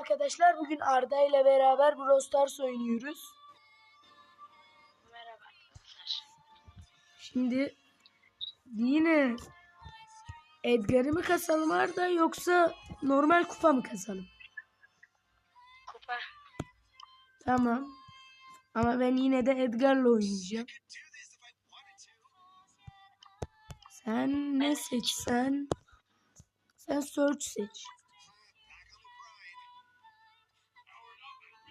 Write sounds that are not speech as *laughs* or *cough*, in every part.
arkadaşlar. Bugün Arda ile beraber Brawl Stars oynuyoruz. Merhaba arkadaşlar. Şimdi yine Edgar'ı mı kasalım Arda yoksa normal kupa mı kasalım? Kupa. Tamam. Ama ben yine de Edgar'la oynayacağım. Sen ne seçsen? Sen search seç.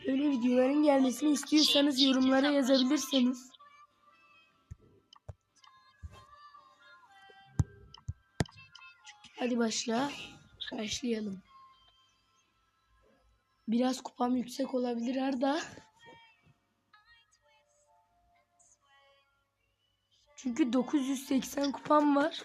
Böyle videoların gelmesini istiyorsanız yorumlara yazabilirsiniz. Hadi başla. Başlayalım. Biraz kupam yüksek olabilir Arda. Çünkü 980 kupam var.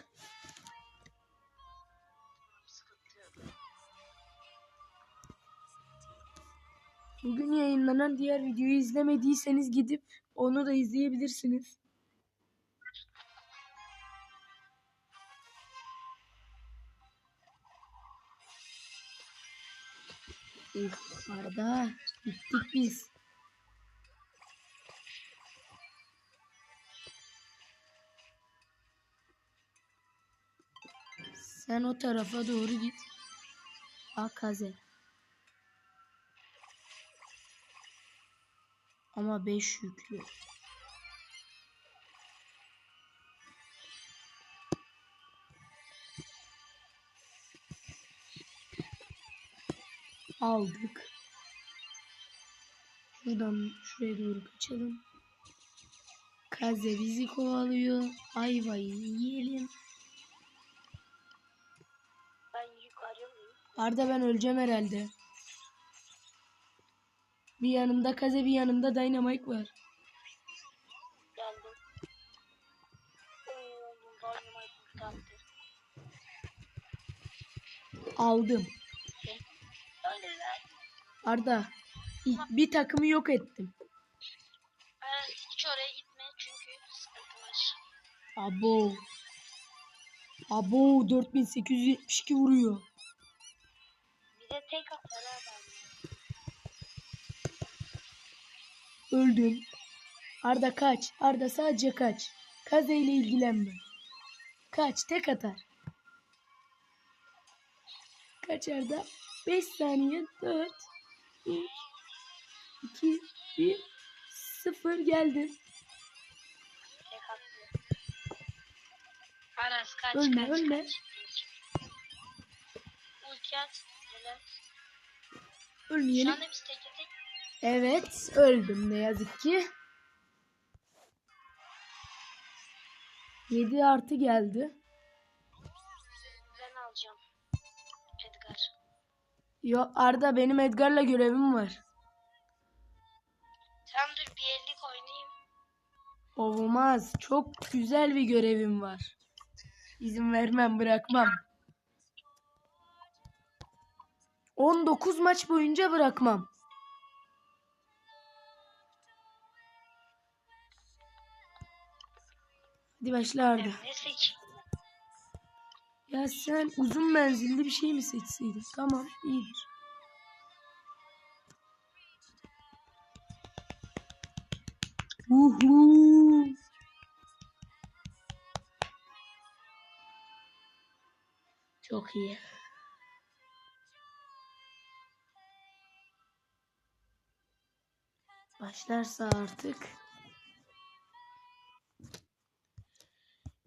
Bugün yayınlanan diğer videoyu izlemediyseniz gidip onu da izleyebilirsiniz. Uf, Arda gittik biz. Sen o tarafa doğru git. Akaze. Ama 5 yüklü. Aldık. Şuradan şuraya doğru kaçalım. Kaze bizi kovalıyor. Ayvayı yiyelim. Ben yukarı? Arda ben öleceğim herhalde. Bir yanımda Kaze bir yanımda Dynamite var. Geldim. Oo, Dynamite kurtardı. Aldım. Arda ilk bir takımı yok ettim. Evet, hiç oraya gitme çünkü sıkıntı var. Abo. Abo 4872 vuruyor. Bize tek atlar adam. Öldüm. Arda kaç. Arda sadece kaç. Kaze ile ilgilenme. Kaç tek atar. Kaç Arda? 5 saniye 4 3 2 1 0 geldim. Aras kaç Ölme, kaç ölme. kaç. Ulti at. Helal. Şu Ölmeyelim. anda biz tek Evet öldüm ne yazık ki. 7 artı geldi. ben alacağım. Edgar. Yo Arda benim Edgar'la görevim var. Tam dur bir ellik oynayayım. Olmaz. Çok güzel bir görevim var. İzin vermem, bırakmam. 19 maç boyunca bırakmam. Hadi başla Arda. Ne seç? Ya sen uzun menzilli bir şey mi seçseydin? Tamam, iyidir. Uhu. Çok iyi. Başlarsa artık.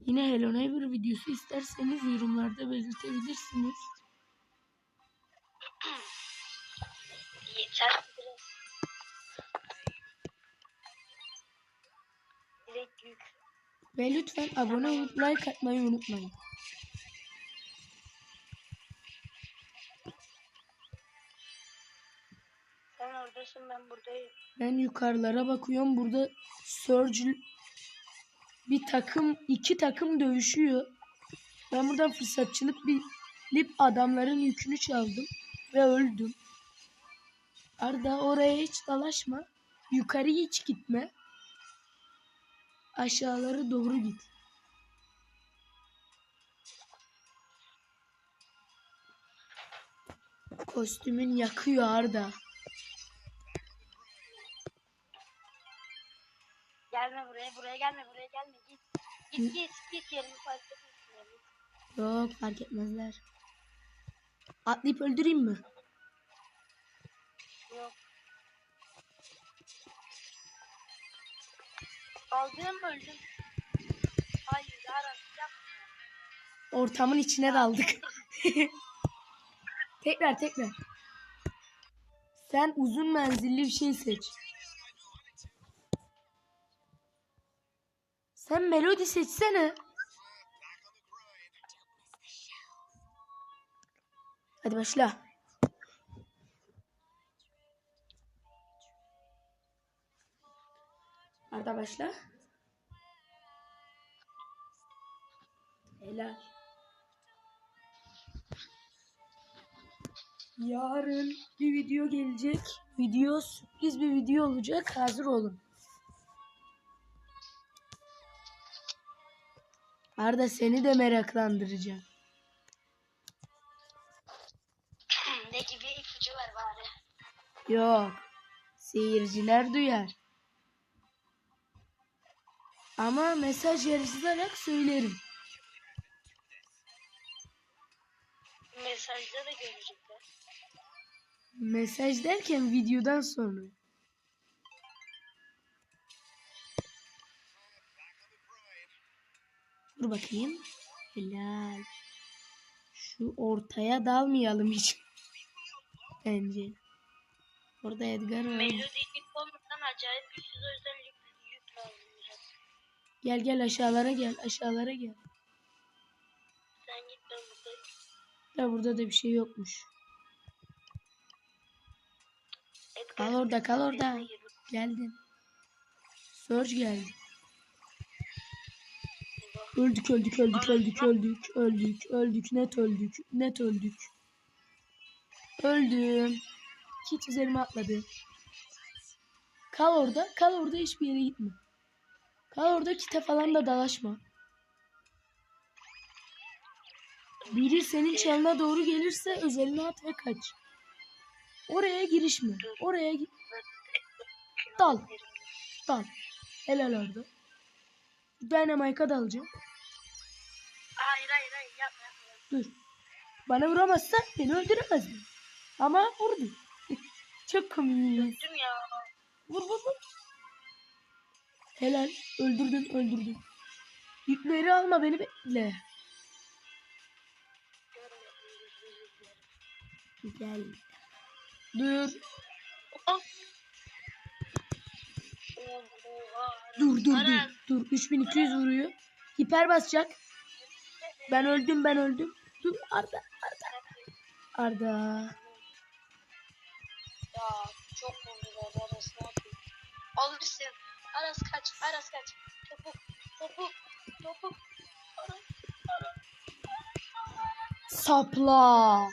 Yine Hello Neighbor videosu isterseniz yorumlarda belirtebilirsiniz. Yeter biraz. Direkt yük. Ve lütfen abone olup like atmayı unutmayın. Sen oradasın ben buradayım. Ben yukarılara bakıyorum. Burada Surge bir takım, iki takım dövüşüyor. Ben buradan fırsatçılık bilip adamların yükünü çaldım ve öldüm. Arda oraya hiç dalaşma. Yukarı hiç gitme. Aşağılara doğru git. Kostümün yakıyor Arda. Gelme buraya, buraya gelme, buraya gelme. Git. Git git git yerimi fark etmesin. Yok fark etmezler. Atlayıp öldüreyim mi? Yok. Aldım öldüm. Hayır Aras yapma. Ortamın içine daldık. *laughs* tekrar tekrar. Sen uzun menzilli bir şey seç. Sen melodi seçsene. Hadi başla. Arda başla. Helal. Yarın bir video gelecek. Video sürpriz bir video olacak. Hazır olun. Arda seni de meraklandıracağım. *clears throat* ne gibi ipucu ver bari. Yok. Seyirciler duyar. Ama mesaj yazarak söylerim. Mesajda da görecekler. Mesaj derken videodan sonra. Dur bakayım. Helal. Şu ortaya dalmayalım hiç. *laughs* Bence. Orada Edgar var. Melodi ilk olmadan acayip güçsüz o yüzden yük. Gel gel aşağılara gel. Aşağılara gel. Sen git ben buradayım. Ya burada da bir şey yokmuş. Edgar, Kal orada kal orada. Geldim. Surge geldi. Öldük öldük öldük öldük öldük öldük öldük net öldük net öldük. Öldüm. Kit üzerime atladı. Kal orada kal orada hiçbir yere gitme. Kal orada kite falan da dalaşma. Biri senin çalına doğru gelirse özeline at ve kaç. Oraya girişme. Oraya git. Dal. Dal. Helal orada. Dynamite'a dalacağım. Hayır hayır hayır yapma yapma. Dur. Bana vuramazsan beni öldüremezdin. Ama vurdu. *laughs* Çok komik. Öldüm ya. Vur vur vur. Helal. Öldürdün öldürdün. Yükleri alma beni bekle. Gel. Dur. Oh. Dur dur dur. Dur. 3200 vuruyor. Hiper basacak. Ben öldüm ben öldüm. Dur Arda Arda. Arda. Ya çok vurdular Aras ne yapayım? Alırsın. Aras kaç. Aras kaç. Topuk. Topuk. Topuk. Aras. Aras. Sapla.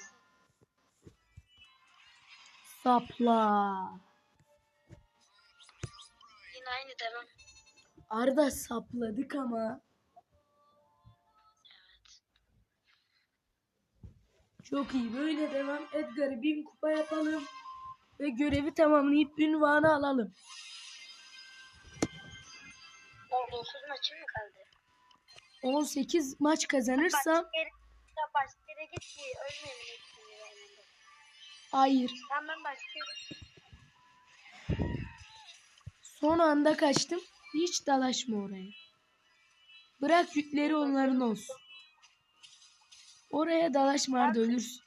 Sapla. Yine aynı devam. Arda sapladık ama. Çok iyi. Böyle devam. Edgar'ı bin kupa yapalım. Ve görevi tamamlayıp ünvanı alalım. Orada 30 maçım mı kaldı? 18 maç kazanırsam Başka yere, git ki ölmeyelim hayır. Tamam ben. Son anda kaçtım. Hiç dalaşma oraya. Bırak yükleri onların olsun. Oraya dalaşma Arda ölürsün.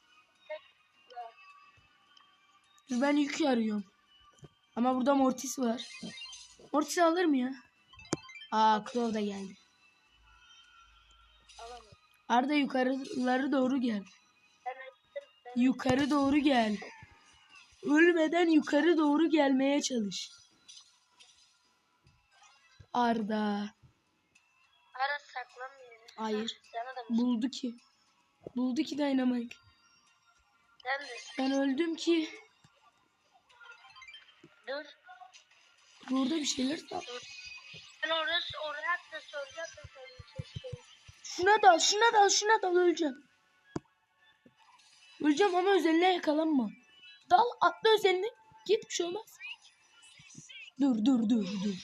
Dur ben yük arıyorum. Ama burada Mortis var. Mortis alır mı ya? Aa Crow da geldi. Arda yukarıları doğru gel. Yukarı doğru gel. Ölmeden yukarı doğru gelmeye çalış. Arda. Aras saklan bir yere. Hayır. Buldu ki. Buldu ki Dynamite. Ben öldüm ki. Dur. Burada bir şeyler tap. Ben orası oraya da soracak da. Şuna dal, şuna dal, şuna dal öleceğim. Öleceğim ama özeline yakalanma. Dal atla özeline. Git bir şey olmaz. Dur dur dur dur.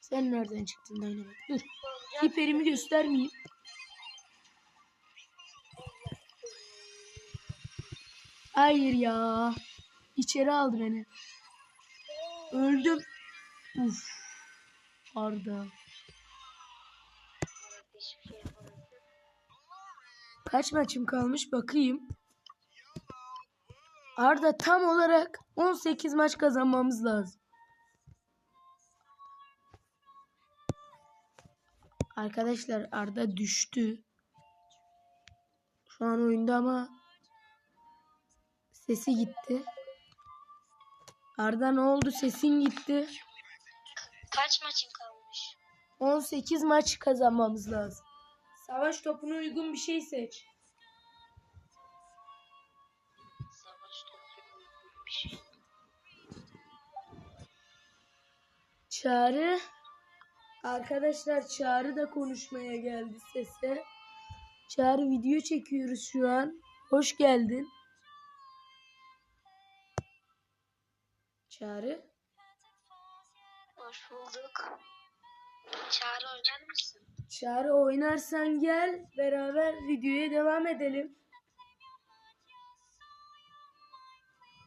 Sen nereden çıktın Dynamite? Dur. Hiperimi göstermeyeyim. Hayır ya. İçeri aldı beni. Öldüm. Uf. Arda. Kaç maçım kalmış bakayım. Arda tam olarak 18 maç kazanmamız lazım. Arkadaşlar Arda düştü. Şu an oyunda ama sesi gitti. Arda ne oldu? Sesin gitti. Kaç maçın kalmış? 18 maç kazanmamız lazım. Savaş topuna uygun bir şey seç. Savaş bir şey. Çağrı arkadaşlar Çağrı da konuşmaya geldi sese. Çağrı video çekiyoruz şu an. Hoş geldin. Çağrı Hoş bulduk. Çağrı oynar mısın? Çağrı oynarsan gel beraber videoya devam edelim.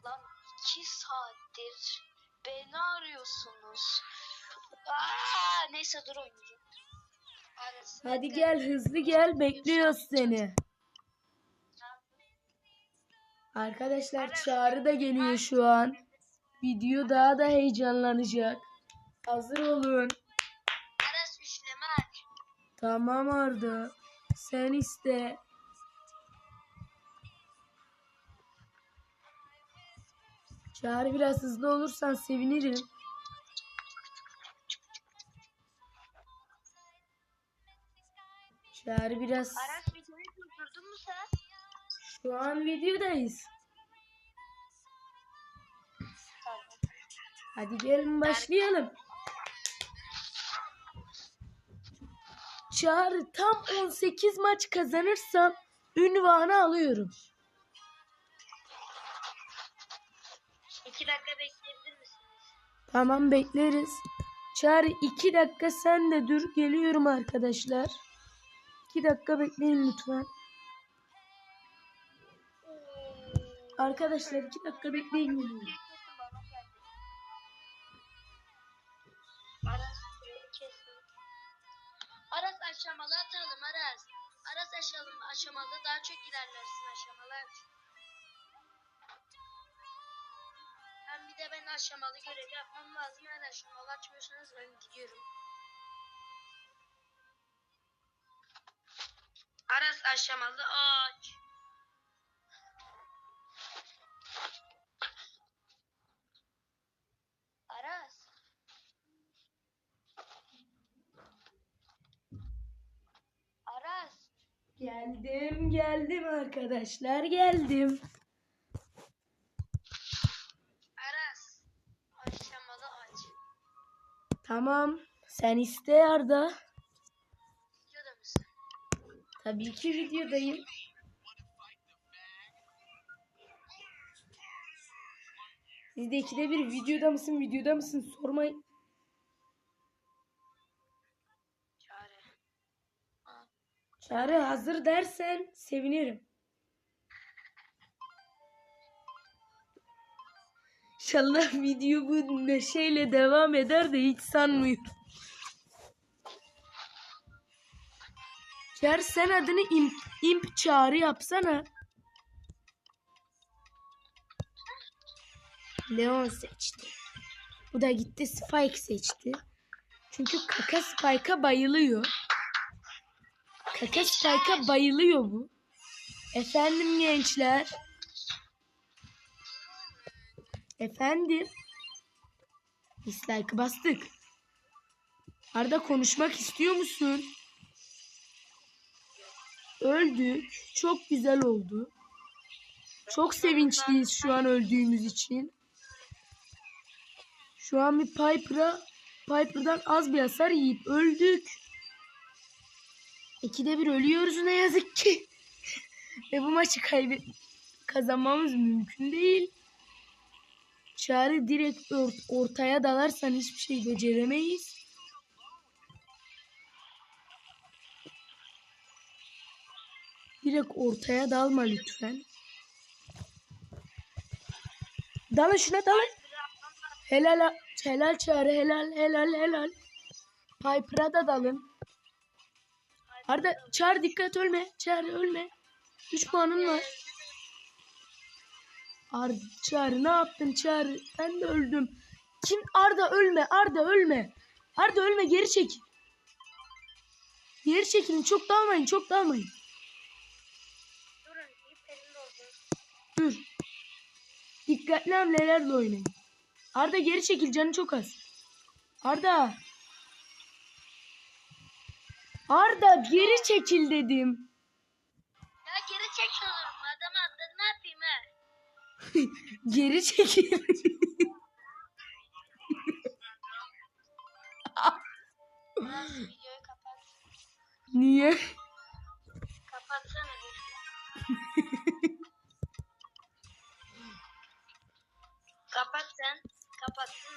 Lan iki saattir beni arıyorsunuz. Aa, neyse dur oynayacağım. Arasına Hadi gel hızlı gel bekliyoruz seni. Arkadaşlar Çağrı da geliyor şu an. Video daha da heyecanlanacak. Hazır olun. Aras üçleme aç. Tamam Arda. Sen iste. Çağrı biraz hızlı olursan sevinirim. Çağrı biraz... Aras videoyu durdurdun mu sen? Şu an videodayız. Hadi gelin başlayalım. Çağrı tam 18 maç kazanırsam ünvanı alıyorum. İki dakika bekleyebilir misiniz? Tamam bekleriz. Çağrı 2 dakika sen de dur. Geliyorum arkadaşlar. 2 dakika bekleyin lütfen. Arkadaşlar 2 dakika bekleyin geliyorum. Aşamalı atalım Aras. Aras aşalım aşamalı daha çok ilerlersin aşamalar. Hem bir de ben aşamalı görev yapmam lazım. Eğer aşamalı açmıyorsanız ben gidiyorum. Aras aşamalı aç. Geldim geldim arkadaşlar geldim. Aras. Aşamalı aç. Tamam sen iste Arda. Videoda mısın? Tabii ki videodayım. Siz de ikide bir videoda mısın videoda mısın sormayın. Çağrı hazır dersen sevinirim. İnşallah video bu neşeyle devam eder de hiç sanmıyorum. Çağrı sen adını imp, imp çağrı yapsana. Leon seçti. Bu da gitti Spike seçti. Çünkü kaka Spike'a bayılıyor. Kaka Spike'a bayılıyor bu. Efendim gençler. Efendim. Dislike'ı bastık. Arda konuşmak istiyor musun? Öldük. Çok güzel oldu. Çok sevinçliyiz şu an öldüğümüz için. Şu an bir Piper'a Piper'dan az bir hasar yiyip öldük. İkide bir ölüyoruz ne yazık ki. *laughs* Ve bu maçı kaybet kazanmamız mümkün değil. Çağrı direkt ort- ortaya dalarsan hiçbir şey beceremeyiz. Direkt ortaya dalma lütfen. Dalın şuna dalın. Helal helal çağrı helal helal helal. Piper'a da dalın. Arda çağır dikkat ölme. Çağır ölme. 3 puanın var. Arda çağır ne yaptın çağır? Ben de öldüm. Kim Arda ölme Arda ölme. Arda ölme geri çekil. Geri çekilin çok dalmayın çok dalmayın. Dur. Dikkatli hamlelerle oynayın. Arda geri çekil canı çok az. Arda. Arda geri çekil dedim. Ya geri çekiyorum adam atladı ne yapayım ha? *laughs* Geri çekil. Niye? Kapatsana bir. *laughs* Kapat sen. Kapattın mı?